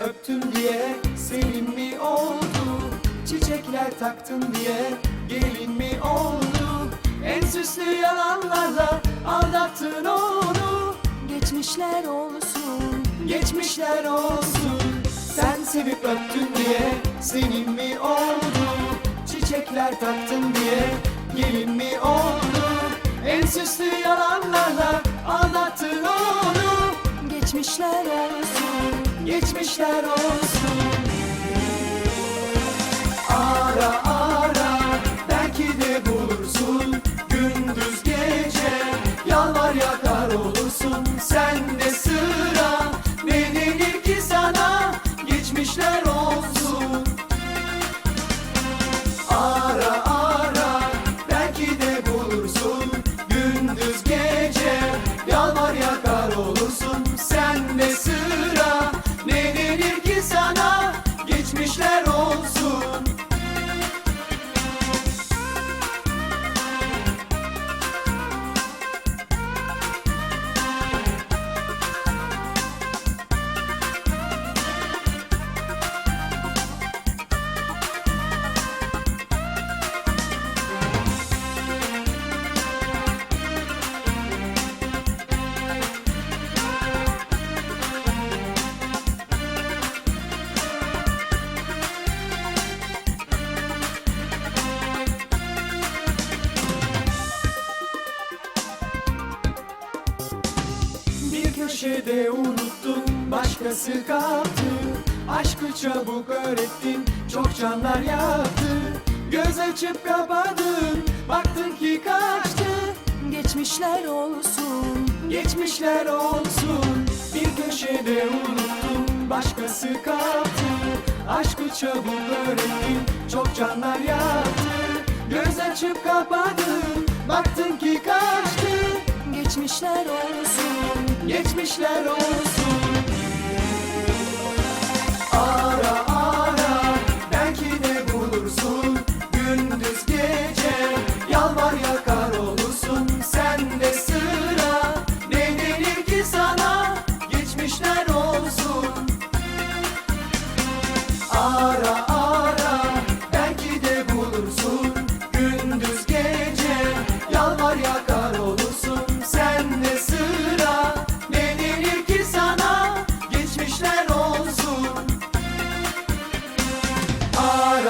öptüm diye senin mi oldu? Çiçekler taktın diye gelin mi oldu? En süslü yalanlarla aldattın onu Geçmişler olsun Geçmişler olsun Sen sevip öptün diye senin mi oldu? Çiçekler taktın diye gelin mi oldu? En süslü yalanlarla aldattın onu Geçmişler Geçmişler olsun. Ara ara belki de bulursun. Gündüz gece yalvar yakar olursun. Sen de sıra ne denir ki sana? Geçmişler olsun. Ara ara belki de bulursun. Gündüz gece Bir köşede unuttun başkası kaptı. Aşkı çabuk öğrettin çok canlar yaktı. Göz açıp kapadın baktın ki kaçtı. Geçmişler olsun Geçmişler olsun. Bir köşede unuttun başkası kaptı. Aşkı çabuk öğrettin çok canlar yaktı. Göz açıp kapadın baktın ki kaçtı. Geçmişler olsun Geçmişler olsun